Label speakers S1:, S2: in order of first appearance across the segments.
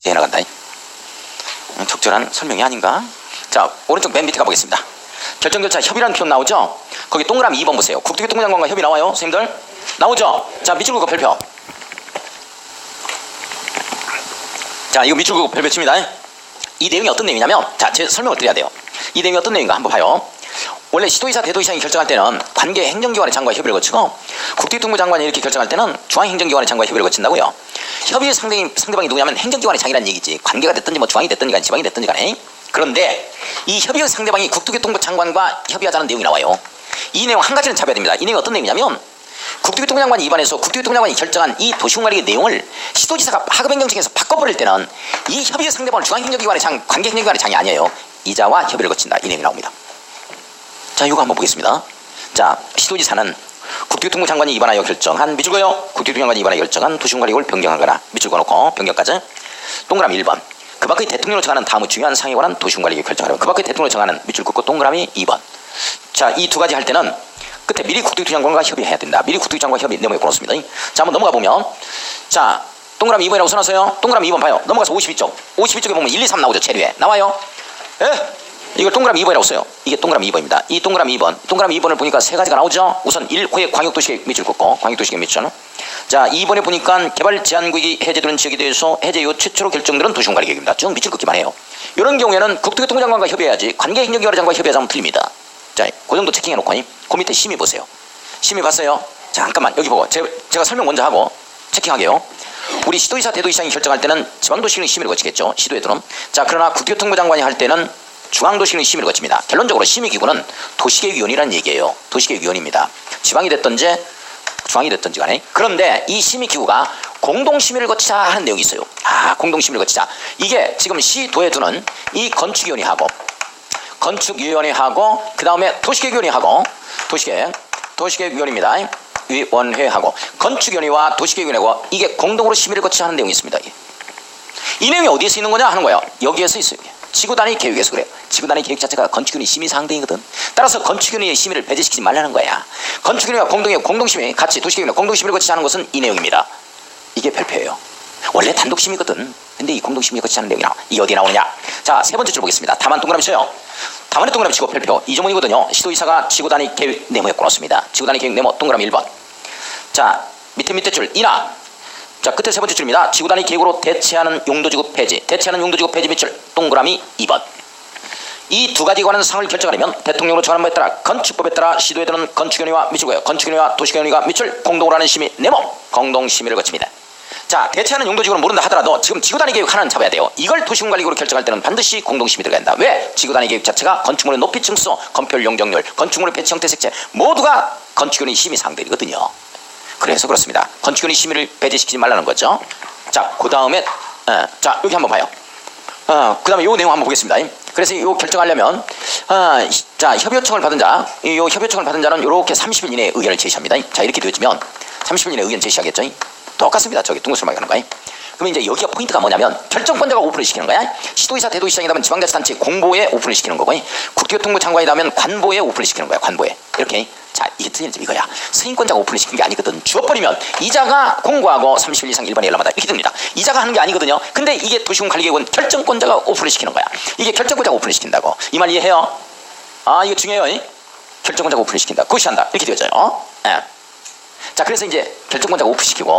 S1: 이제 나간다. 음, 적절한 설명이 아닌가? 자, 오른쪽 맨 밑에 가보겠습니다. 결정 절차 협의라는 표현 나오죠? 거기 동그라미 2번 보세요. 국토교통부 장관과 협의 나와요, 선생님들? 나오죠? 자, 밑줄 긋고 별표. 자, 이거 밑줄 긋고 별표 칩니다. 이 내용이 어떤 내용이냐면, 자, 제 설명을 드려야 돼요. 이 내용이 어떤 내용인가 한번 봐요. 원래 시도의사, 대도의사이 결정할 때는 관계 행정기관의 장관과 협의를 거치고 국토교통부 장관이 이렇게 결정할 때는 중앙행정기관의 장관과 협의를 거친다고요. 협의의 상대방이, 상대방이 누구냐면 행정기관의 장이라는 얘기지. 관계가 됐든지 뭐 중앙이 됐든지 간에 지방이 됐든지 간에. 그런데 이 협의의 상대방이 국토교통부 장관과 협의하자는 내용이 나와요. 이 내용 한 가지는 잡아야 됩니다. 이 내용이 어떤 내용이냐면 국토교통부 장관이 입안해서 국토교통부 장관이 결정한 이 도시공관리의 내용을 시도지사가 하급행정청에서 바꿔버릴 때는 이 협의의 상대방은 중앙행정기관의 장, 관계행정기관의 장이 아니에요. 이자와 협의를 거친다. 이 내용이 나옵니다. 자, 이거 한번 보겠습니다. 자, 시도지사는 국토교통부 장관이 입안하여 결정한 미줄거요. 국토교통부 장관이 입안하여 결정한 도시공관리를 변경하거나 미줄거 놓고 변경까지. 동그라미 1번. 그 밖의 대통령으로 정하는 다음의 중요한 사항에 관한 도시공관리를 결정하려면 그 밖의 대통령으로 정하는 밑줄 긋고 동그라미 2번. 자, 이 두 가지 할 때는 끝에 미리 국토교통부 장관과 협의해야 된다. 미리 국토교통부 장관과 협의 내용에 걸었습니다. 자, 한번 넘어가 보면 자, 동그라미 2번이라고 써놨어요. 동그라미 2번 봐요. 넘어가서 52쪽. 52쪽에 보면 1, 2, 3 나오죠. 체류에. 나와요. 예? 이걸 동그라미 2번이라고 써요. 이게 동그라미 2번입니다. 이 동그라미 2번. 동그라미 2번을 보니까 세 가지가 나오죠. 우선 1호의 광역도시계획 밑줄 긋고 광역도시계획 밑줄. 자, 2번에 보니까 개발 제한구역이 해제되는 지역에 대해서 해제 이후 최초로 결정되는 도시공관리 계획입니다. 쭉 밑줄 긋기만 해요. 이런 경우에는 국토교통부 장관과 협의해야지 관계행정기관의 장관과 협의하자면 틀립니다. 자, 그 정도 체킹해 놓고 그 밑에 심의 보세요. 심의 봤어요? 자, 잠깐만 여기 보고 제가, 제가 설명 먼저 하고 체킹하게요. 우리 시도의사 대도의사이 결정할 때는 지방도시는 심의를 거치겠죠. 시도에들은. 자, 그러나 국토교통부 장관이 할 때는 중앙도시는 심의를 거칩니다. 결론적으로 심의기구는 도시계획위원이라는 얘기예요. 도시계획위원입니다. 지방이 됐든지 중앙이 됐든지 간에. 그런데 이 심의기구가 공동심의를 거치자 하는 내용이 있어요. 아, 공동심의를 거치자. 이게 지금 시도에 두는 이 건축위원회하고 건축위원회하고 그 다음에 도시계획위원회하고 도시계획, 도시계획위원회입니다. 위원회하고 건축위원회와 도시계획위원회고 이게 공동으로 심의를 거치자 하는 내용이 있습니다. 이 내용이 어디에서 있는 거냐 하는 거예요. 여기에서 있어요. 지구단위 계획에서 그래요. 지구단위 계획 자체가 건축위원회 심의 상대이거든. 따라서 건축위원회의 심의를 배제시키지 말라는 거야. 건축위원회와 공동의 공동심의 같이 도시계획이나 공동심의를 않은 것은 이 내용입니다. 이게 별표예요. 원래 단독심의거든. 근데 이 공동심의 거치지 않은 내용이 나와. 이게 어디에 나오느냐? 자, 세 번째 줄 보겠습니다. 다만 동그라미 쳐요. 다만에 동그라미 치고 별표. 이 조문이거든요. 시도이사가 지구단위 계획 네모에 걸었습니다. 지구단위 계획 네모 동그라미 1번. 자, 밑에 밑에 줄 이나 자 끝에 세 번째 줄입니다. 지구 단위 계획으로 대체하는 용도지구 폐지 대체하는 용도지구 폐지 밑줄 동그라미 2번 이 두 가지 관한 사항을 결정하려면 대통령으로 정하는 바에 따라 건축법에 따라 시도에 드는 건축위원회와 밑줄고요 건축위원회와 도시위원회가 밑줄 공동으로 하는 심의 네모 공동심의를 거칩니다. 자 대체하는 용도지구는 모른다 하더라도 지금 지구 단위 계획 하나는 잡아야 돼요. 이걸 도시군관리구로 결정할 때는 반드시 공동심의 들어간다. 왜? 지구 단위 계획 자체가 건축물의 높이 층수, 건폐율 용적률, 건축물의 배치 형태 색채 모두가 건축위원회 심의 상대이거든요. 그래서 그렇습니다. 건축원이 심의를 배제시키지 말라는 거죠. 자, 그 다음에, 어, 자, 여기 한번 봐요. 어, 그 다음에 요 내용 한번 보겠습니다. 그래서 요 결정하려면, 어, 자, 협의요청을 받은 자, 이요 협의요청을 받은 자는 이렇게 30일 이내에 의견을 제시합니다. 자, 이렇게 되어지면 30일 이내에 의견 제시하겠죠. 똑같습니다. 저기 둥글스름하게 하는 거예요. 그러면 이제 여기가 포인트가 뭐냐면 결정권자가 오픈을 시키는 거야. 시도의사, 대도시장이라면 지방자치단체 공보에 오픈을 시키는 거고 국토교통부 장관이라면 관보에 오픈을 시키는 거야. 관보에 이렇게. 자 이게 틀린 점 이거야. 승인권자가 오픈을 시키는 게 아니거든. 주어버리면 이자가 공고하고 30일 이상 일반에 연락받아 이렇게 됩니다. 이자가 하는 게 아니거든요. 근데 이게 도시공관리계획은 결정권자가 오픈을 시키는 거야. 이게 결정권자가 오픈을 시킨다고. 이 말 이해해요? 아 이거 중요해요. 이? 결정권자가 오픈을 시킨다. 그것이 한다. 이렇게 되어져요. 예. 자, 그래서 이제 결정권자가 오픈시키고,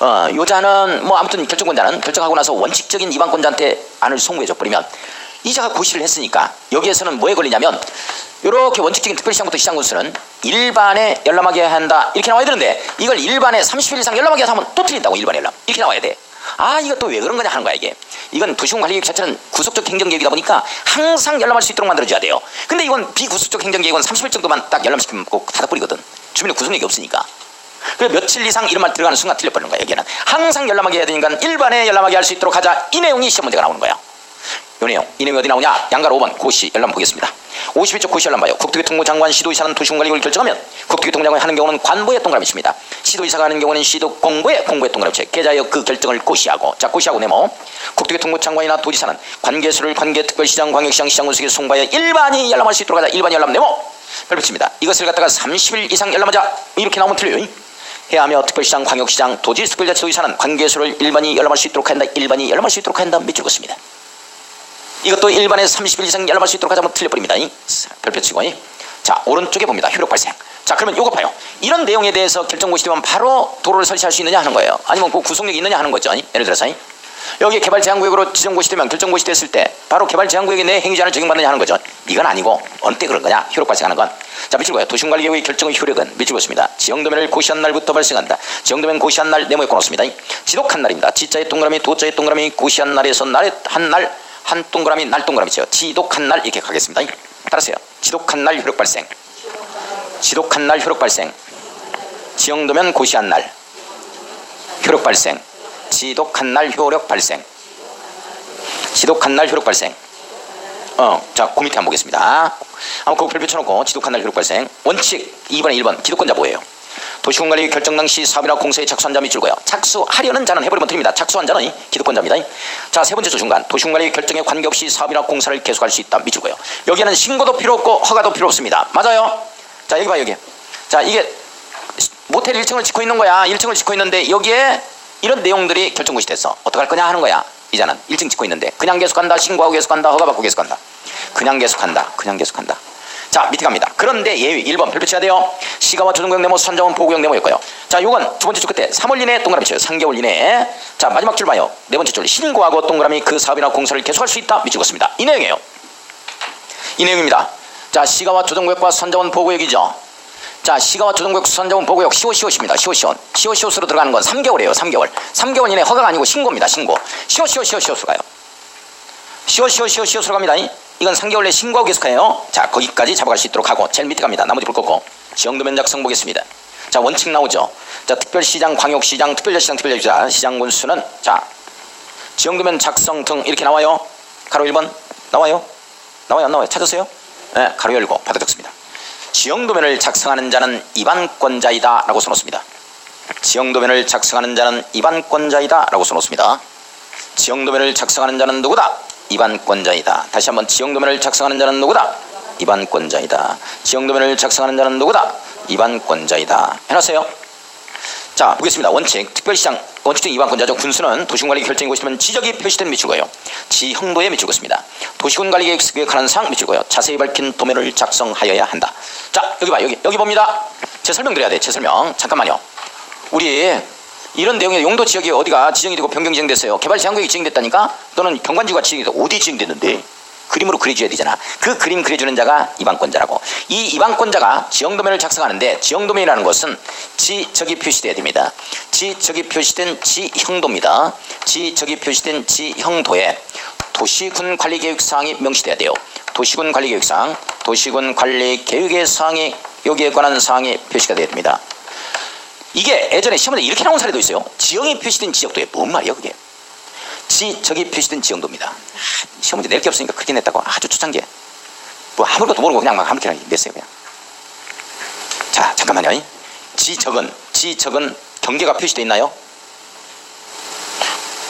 S1: 어, 요자는, 뭐, 아무튼 결정권자는 결정하고 나서 원칙적인 이방권자한테 안을 송부해줘 버리면, 이자가 고시를 했으니까, 여기에서는 뭐에 걸리냐면, 이렇게 원칙적인 특별시장부터 시장군수는 일반에 열람하게 한다. 이렇게 나와야 되는데, 이걸 일반에 30일 이상 열람하게 하면 또 틀린다고, 일반 열람. 이렇게 나와야 돼. 아, 이거 또 왜 그런 거냐 하는 거야, 이게. 이건 도시공관리계획 자체는 구속적 행정계획이다 보니까 항상 열람할 수 있도록 만들어줘야 돼요. 근데 이건 비구속적 행정계획은 30일 정도만 딱 열람시키면 꼭 닫아버리거든. 주민의 구속력이 없으니까. 그 며칠 이상 이런 말 들어가는 순간 틀려버리는 거야 여기는 항상 열람하게 해야 되니까 일반에 열람하게 할 수 있도록 하자 이 내용이 시험 문제가 나오는 거야 요 내용 이 내용이 어디 나오냐? 양가로 5번 고시 열람 보겠습니다. 52쪽 고시 열람 봐요. 국토교통부 장관 시도의사는 도시공관리를 결정하면 국토교통부 장관이 하는 경우는 관보의 동그라미 칩니다. 시도의사가 하는 경우는 시도 공보의 공보의 동그라미 쳐 계좌여 그 결정을 고시하고. 자 고시하고 네모. 국토교통부 장관이나 도지사는 관계수를 관계특별시장 광역시장 시장군수에게 송부하여 일반이 열람할 수 있도록 하자. 일반 열람 네모. 별표칩니다. 이것을 갖다가 30일 이상 열람하자. 이렇게 나오면 틀려요. 해하며 특별시장, 광역시장, 도지특별자치도지사는 관계수를 일반이 열람할 수 있도록 한다. 일반이 열람할 수 있도록 한다. 밑줄 긋습니다. 이것도 일반에 30일 이상 열람할 수 있도록 하자면 틀려버립니다. 이. 별표 치고. 이. 자, 오른쪽에 봅니다. 효력 발생. 자, 그러면 요거 봐요. 이런 내용에 대해서 결정고시 되면 바로 도로를 설치할 수 있느냐 하는 거예요. 아니면 그 구속력이 있느냐 하는 거죠. 이. 예를 들어서. 이. 여기 개발 제한구역으로 지정고시 되면 결정고시 됐을 때 바로 개발 제한구역에 내 행위자를 적용받느냐 하는 거죠. 이건 아니고 어느 때 그런 거냐? 효력 발생하는 건. 자, 밑줄 거요. 도시관리계획의 결정의 효력은 밑줄 것습니다 지형도면을 고시한 날부터 발생한다. 지형도면 고시한 날 네모에 꺼놓습니다. 지독한 날입니다. 지자의 동그라미, 도자의 동그라미, 고시한 날에서 날에 한 날, 한 동그라미, 날 동그라미죠. 지독한 날 이렇게 가겠습니다. 따라서요. 지독한 날 효력 발생. 지독한 날 효력 발생. 지형도면 고시한 날 효력 발생. 지독한 날 효력 발생. 지독한 날 효력 발생. 어, 자, 그 밑에 한번 보겠습니다. 한번 그거 별표 쳐놓고 지독한 날 효력 발생. 원칙 2번에 1번 기독권자 뭐예요? 도시공관리 결정 당시 사업이나 공사에 착수한 자 밑줄고요. 착수하려는 자는 해버리면 틀립니다. 착수한 자는 기득권자입니다. 자, 세 번째 조중간 도시공관리 결정에 관계없이 사업이나 공사를 계속할 수 있다 밑줄고요. 여기에는 신고도 필요 없고 허가도 필요 없습니다. 맞아요? 자, 여기 봐 여기. 자, 이게 모텔 1층을 짓고 있는 거야. 1층을 짓고 있는데 여기에 이런 내용들이 결정것이 됐어. 어떡할 거냐 하는 거야. 이자는 1층 짓고 있는데 그냥 계속한다. 신고하고 계속한다. 허가 받고 계속한다. 그냥 계속한다. 그냥 계속한다. 자 밑에 갑니다. 그런데 예외 1번 별표 쳐야 돼요. 시가와 조정구역 네모, 선정원 보구역 네모였고요. 자 요건 두 번째 줄 끝에 3월 이내 동그라미 쳐요. 3개월 이내. 자 마지막 줄 봐요. 네 번째 줄 신고하고 동그라미 그 사업이나 공사를 계속할 수 있다. 밑줄 긋습니다. 이 내용이에요. 이 내용입니다. 자 시가와 조정구역과 선정원 보구역이죠. 자 시가와 조정구역 선정원 보구역 시오시오시입니다. 시오시온. 시오시오스로 들어가는 건 3개월이에요. 3개월. 3개월 이내 허가가 아니고 신고입니다. 신고. 시오시오시오시오스로 가요. 시오시오시오시오스로 갑니다. 이 건 3개월 내 신고하고 계속해요. 자, 거기까지 잡아갈 수 있도록 하고 제일 밑에 갑니다. 나머지 볼 거고. 지형도면 작성 보겠습니다. 자, 원칙 나오죠. 자, 특별시장, 광역시장, 특별자시장, 특별자시장, 시장 군수는 자, 지형도면 작성 등 이렇게 나와요. 가로 1번 나와요. 나와요, 안 나와요? 찾으세요? 네, 가로 열고 받아 적습니다. 지형도면을 작성하는 자는 입안권자이다 라고 써놓습니다. 지형도면을 작성하는 자는 입안권자이다 라고 써놓습니다. 지형도면을 작성하는 자는 누구다? 입안권자이다. 다시 한번 지형도면을 작성하는 자는 누구다? 입안권자이다. 지형도면을 작성하는 자는 누구다? 입안권자이다. 해놨어요. 자 보겠습니다. 원칙 특별시장 원칙적 입안권자죠. 군수는 도시군관리 결정이 고시면 지적이 표시된 밑줄고요. 지형도에 밑줄 긋습니다. 도시군관리 계획하는 사항 밑줄 고요. 자세히 밝힌 도면을 작성하여야 한다. 자 여기 봐 여기 여기 봅니다. 제 설명 드려야 돼. 제 설명 잠깐만요. 우리 이런 내용의 용도 지역이 어디가 지정이 되고 변경 지정됐어요. 개발 제한구역이 지정됐다니까 또는 경관지구가 지정이 되고 어디 지정됐는데 그림으로 그려줘야 되잖아. 그 그림 그려주는 자가 입안권자라고. 이 입안권자가 지형도면을 작성하는데 지형도면이라는 것은 지적이 표시돼야 됩니다. 지적이 표시된 지형도입니다. 지적이 표시된 지형도에 도시군 관리 계획 사항이 명시돼야 돼요. 도시군 관리 계획 사항, 도시군 관리 계획의 사항이 여기에 관한 사항이 표시가 돼야 됩니다. 이게 예전에 시험에 이렇게 나온 사례도 있어요. 지형이 표시된 지역도에 뭔 말이야 그게? 지적이 표시된 지형도입니다. 아, 시험 문제 낼 게 없으니까 그렇게 냈다고 아주 초창기에 뭐 아무것도 모르고 그냥 막 아무렇게나 냈어요 그냥. 자 잠깐만요. 지적은 지적은 경계가 표시되어 있나요?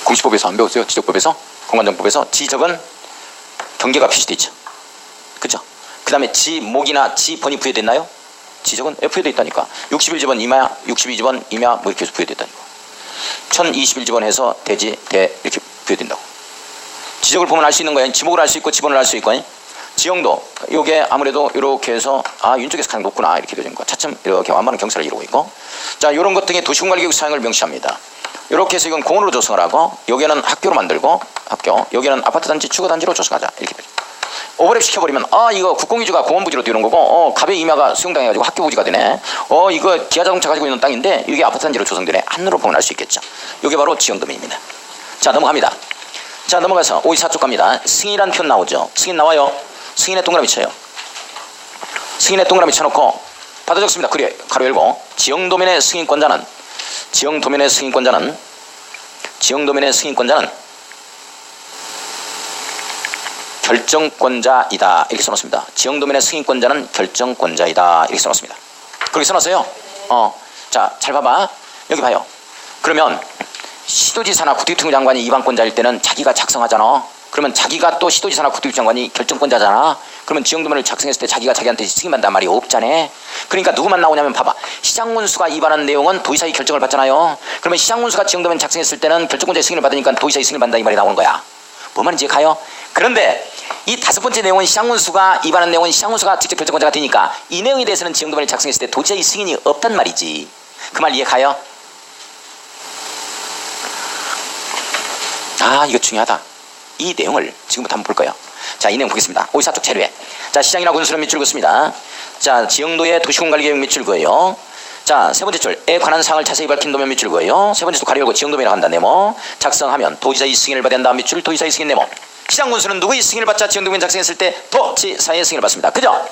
S1: 공시법에서 안 배웠어요? 지적법에서? 공간정법에서 지적은 경계가 표시되어 있죠. 그죠? 그 다음에 지목이나 지번이 부여됐나요? 지적은 F에 돼 있다니까. 61지번 이마야, 62지번 이마 뭐 이렇게 해서 부여됐다니까. 1021지번 해서 대지, 대 이렇게 부여된다고. 지적을 보면 알 수 있는 거야. 지목을 알 수 있고 지번을 알 수 있고. 지형도 요게 아무래도 이렇게 해서 아 윤쪽에서 가장 높구나 이렇게 되어진 거. 차츰 이렇게 완만한 경사를 이루고 있고. 자 이런 것 등의 도시공관리교육 사용을 명시합니다. 이렇게 해서 이건 공원으로 조성을 하고 여기는 학교로 만들고 학교 여기는 아파트 단지 주거 단지로 조성하자 이렇게 되죠. 오버랩 시켜버리면 아 이거 국공유지가 공원부지로 되는 거고 어 갑의 임야가 수용당해가지고 학교부지가 되네. 어 이거 기아자동차 가지고 있는 땅인데 이게 아파트 단지로 조성되네. 한눈으로 보면 알수 있겠죠. 이게 바로 지형도면입니다. 자 넘어갑니다. 자 넘어가서 54쪽 갑니다. 승인이라는 표현 나오죠. 승인 나와요. 승인의 동그라미 쳐요. 승인의 동그라미 쳐놓고 받아 적습니다. 그래 가로 열고. 지형도면의 승인권자는 지형도면의 승인권자는 지형도면의 승인권자는 결정권자이다 이렇게 써놓습니다. 지형도면의 승인권자는 결정권자이다 이렇게 써놓습니다. 그렇게 써놨어요. 어, 자, 잘 봐봐. 여기 봐요. 그러면 시도지사나 국토교통부 장관이 이방권자일 때는 자기가 작성하잖아. 그러면 자기가 또 시도지사나 국토교육 장관이 결정권자잖아. 그러면 지형도면을 작성했을 때 자기가 자기한테 승인받단 말이 없잖아. 그러니까 누구만 나오냐면 봐봐. 시장군수가 위반한 내용은 도지사의 결정을 받잖아요. 그러면 시장군수가 지형도면 작성했을 때는 결정권자의 승인을 받으니까 도지사의 승인을 받는다 이 말이 나오는 거야. 뭔 말인지 가요? 그런데 이 다섯 번째 내용은 시장군수가 위반한 내용은 시장군수가 직접 결정권자가 되니까 이 내용에 대해서는 지형도면을 작성했을 때 도지사의 승인이 없단 말이지. 그 말 이해 가요? 아 이거 중요하다. 이 내용을 지금부터 한번 볼 거예요. 자, 이 내용 보겠습니다. 오이사쪽 재료에. 자, 시장이나 군수는 밑줄 긋습니다. 자, 지형도의 도시공관리계획 밑줄 그어요. 자, 세 번째 줄에 관한 사항을 자세히 밝힌 도면 밑줄 그어요. 세 번째 줄 가리 열고 지형도면이라고 한다 네모. 작성하면 도지사의 승인을 받아야 한다 밑줄 도지사의 승인 네모. 시장 군수는 누구의 승인을 받자 지형도면 작성했을 때 도지사의 승인을 받습니다. 그죠?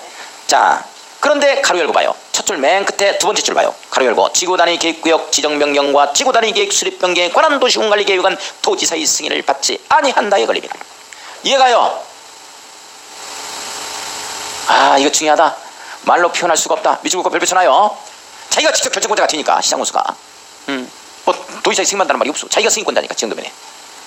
S1: 자, 그런데 가로 열고 봐요. 첫 줄 맨 끝에 두 번째 줄 봐요. 가로 열고 지구 단위 계획구역 지정 변경과 지구 단위 계획 수립 변경에 관한 도시공관리 계획은 도지사의 승인을 받지 아니한다에 걸립니다. 이해가요? 아 이거 중요하다. 말로 표현할 수가 없다. 미치고 별표 쳐놔요. 자기가 직접 결정권자가 되니까 시장군수가. 음, 뭐 도지사의 승인받다는 말이 없어. 자기가 승인권자니까 지정도면에.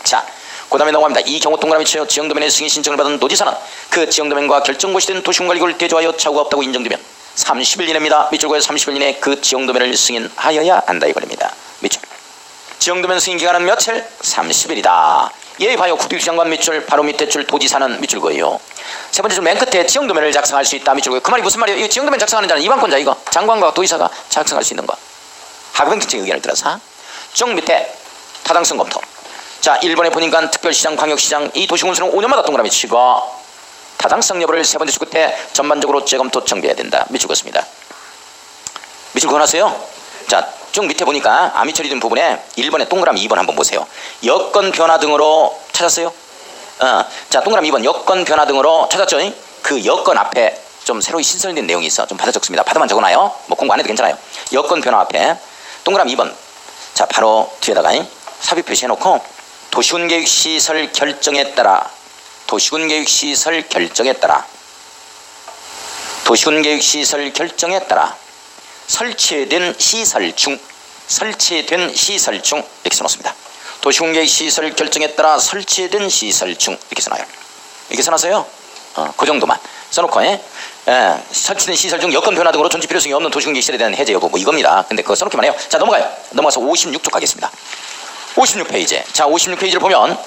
S1: 자, 그 다음에 넘어갑니다. 이 경우 동그라미 쳐요. 지정도면의 승인 신청을 받은 도지사는 그 지정도면과 결정고시 된 도시공관리구를 대조하여 차후가 없다고 인정되면 30일 이내입니다. 밑줄 그어 30일 이내 그 지정도면을 승인하여야 한다 이겁니다. 밑줄. 지정도면 승인 기간은 며칠? 30일이다. 예, 봐요. 국토교육장관 밑줄, 바로 밑에 줄 도지사는 밑줄 거예요. 세 번째 줄 맨 끝에 지정도면을 작성할 수 있다 밑줄 거예요. 그 말이 무슨 말이에요? 이 지정도면 작성하는 자는 이방권자 이거. 장관과 도지사가 작성할 수 있는 거. 하급행정청 의견을 들어서 쭉 밑에 타당성 검토. 자, 1번에 보니까 특별시장, 광역시장 이 도시군수는 5년마다 동그라미 치고 타당성 여부를 세 번째 줄 끝에 전반적으로 재검토 정비해야 된다. 밑줄 긋습니다. 밑줄 그어놨어요? 자, 쭉 밑에 보니까 암이 처리된 부분에 1번에 동그라미 2번 한번 보세요. 여건 변화 등으로 찾았어요? 어, 자, 동그라미 2번 여건 변화 등으로 찾았죠? 그 여건 앞에 좀 새로이 신설된 내용이 있어. 좀 받아 적습니다. 받아만 적어놔요. 뭐 공부 안 해도 괜찮아요. 여건 변화 앞에 동그라미 2번. 자, 바로 뒤에다가 삽입 표시해놓고 도시군 계획 시설 결정에 따라 도시군 계획 시설 결정에 따라 도시군 계획 시설 결정에 따라 설치된 시설 중 설치된 시설 중 이렇게 써놓습니다. 도시공계획 시설 결정에 따라 설치된 시설 중 이렇게 써놔요. 이렇게 써놨어요. 어, 그 정도만 써놓고 예? 예, 설치된 시설 중 여건 변화 등으로 존재 필요성이 없는 도시공계획 시설에 대한 해제 여부 뭐 이겁니다. 근데 그거 써놓기만 해요. 자 넘어가요. 넘어가서 56쪽 가겠습니다. 56페이지. 자 56페이지를 보면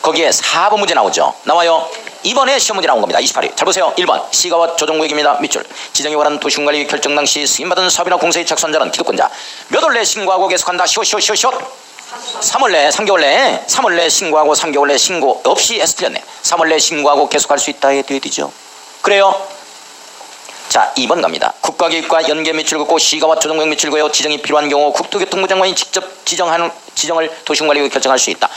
S1: 거기에 4번 문제 나오죠. 나와요. 이번에 시험 문제 나온 겁니다. 28위. 잘 보세요. 1번 시가와 조정구역입니다. 밑줄. 지정에 관한 도시군관리 결정 당시 승인받은 사업이나 공사의 착수한자는 기득권자. 몇 월내 신고하고 계속한다. 쇼쇼쇼쇼. 3월 내 3개월 내 3월 내 신고하고 3개월 내 신고 없이 해서 틀렸네. 3월 내 신고하고 계속할 수 있다 해야 되죠. 그래요. 자, 2번 갑니다. 국가계획과 연계 긋고 시가와 밑줄 그어 지정이 필요한 경우 국토교통부 장관이 직접 지정하는 지정을 도시공관리局결정할 수 있다.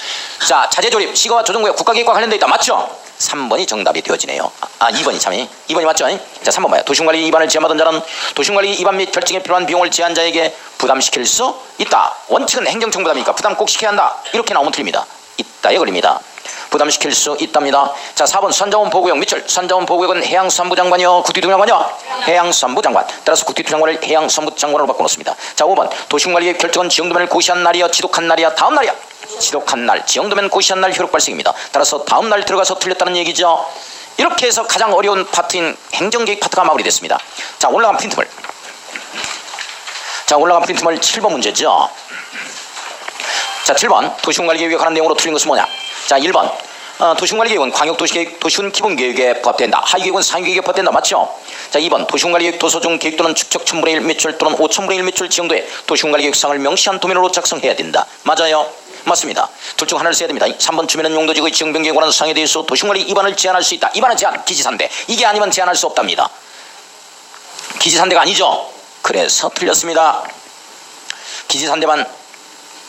S1: 자, 자재 조립 시가와 조정구역 국가계획과 관련돼 있다. 맞죠? 3번이 정답이 되어지네요. 아, 2번이 참이. 2번이 맞죠? 자, 3번 봐요. 도시공관리 위반을 제한받은 자는 도시공관리 위반 및 결정에 필요한 비용을 제한자에게 부담시킬 수 있다. 원칙은 행정청 부담이니까 부담 꼭 시켜야 한다. 이렇게 나오면 틀립니다. 있다에 걸립니다. 부담시킬 수 있답니다. 자, 4번 선자원 보구역 밑줄. 선자원 보구역은 해양수산부 장관이요. 국토교통 장관이요. 해양수산부 장관. 따라서 국토교통 장관을 해양수산부 장관으로 바꿔놓습니다. 자, 5번 도시공관리의 결정은 지형도면을 고시한 날이야. 지독한 날이야. 다음 날이야. 지독한 날. 지형도면 고시한 날 효력 발생입니다. 따라서 다음 날 들어가서 틀렸다는 얘기죠. 이렇게 해서 가장 어려운 파트인 행정계획 파트가 마무리됐습니다. 자, 올라간 프린트물. 자, 올라간 프린트물 7번 문제죠. 자, 7번 도시공관리계획에 관한 내용으로 틀린 것은 뭐냐? 자, 1번 어, 도시공관리계획은 광역도시계획, 도시군 기본계획에 부합된다. 하위계획은 상위계획에 부합된다. 맞죠? 자, 2번 도시공관리계획 도서중 계획 또는 축적 1000분의 1 매출 또는 5000분의 1 매출 지정도에 도시공관리계획상을 명시한 도면으로 작성해야 된다. 맞아요? 맞습니다. 둘 중 하나를 써야 됩니다. 3번 주민은 용도지구의 지정변경에 관한 사항에 대해서 도시공관리 위반을 제한할 수 있다. 위반은 제한, 기지산대. 이게 아니면 제한할 수 없답니다. 기지산대가 아니죠? 그래서 틀렸습니다. 기지산대만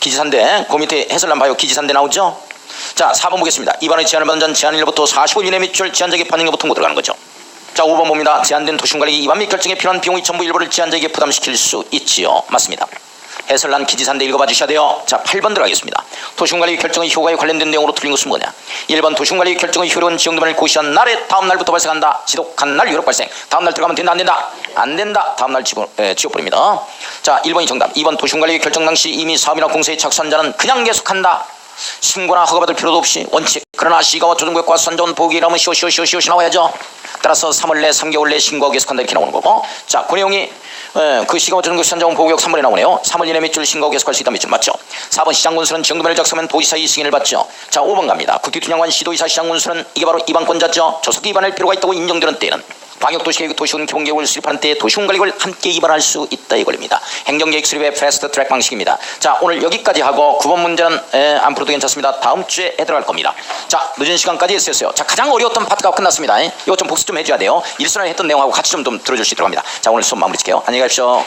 S1: 기지산대 그 밑에 해설란 봐요. 기지산대 나오죠? 자 4번 보겠습니다. 이번에 제한을 받은 자는 제한일로부터 45일 이내 밑줄 제한자에게 반영 여부 통보 들어가는 거죠. 자 5번 봅니다. 제한된 도시관리 이반 및 결정에 필요한 비용의 전부 일부를 제한자에게 부담시킬 수 있지요. 맞습니다. 해설란 기지산대 읽어봐 주셔야 돼요. 자 8번 들어가겠습니다. 도시관리 결정의 효과에 관련된 내용으로 틀린 것은 뭐냐? 1번 도시관리 결정의 효력은 지정도면을 고시한 날에 다음 날부터 발생한다. 지독한 날 효력 발생. 다음 날 들어가면 된다 안 된다? 안 된다. 다음 날 지워버립니다. 자 1번이 정답. 2번 도시관리 결정 당시 이미 사업이나 공사에 착수한 자는 그냥 계속한다. 신고나 허가받을 필요도 없이 원칙. 그러나 시가와 조정구역과 선전 보기라면 시오시오시오시오시 나와야죠. 따라서 3월 내 3개월 내 신고하기 위해서 이렇게 나오는 거고. 자그 내용이 예, 그 시가와 조정구역 선정 보기역 3월에 나오네요. 3월 이내 밑줄 신고하기 위해서 할수 있다 밑줄 맞죠. 4번 시장군수는 지정도면을 작성하면 도지사의 승인을 받죠. 자 5번 갑니다. 국토투명관 시도의사 시장군수는 이게 바로 입안권자죠. 조속 입안할 필요가 있다고 인정되는 때는 광역도시계획 도시군 기본계획을 수립하는 때 도시군 관리를 함께 입안할 수 있다 이걸입니다. 행정계획 수립의 패스트 트랙 방식입니다. 자 오늘 여기까지 하고 9번 문제는 에, 안 풀어도 괜찮습니다. 다음 주에 해들어갈 겁니다. 자 늦은 시간까지 했었어요. 자 가장 어려웠던 파트가 끝났습니다. 이거 좀 복습 좀 해줘야 돼요. 일선에 했던 내용하고 같이 좀, 좀 들어줄 수 있도록 합니다. 자 오늘 수업 마무리 짓게요. 안녕히 가십시오.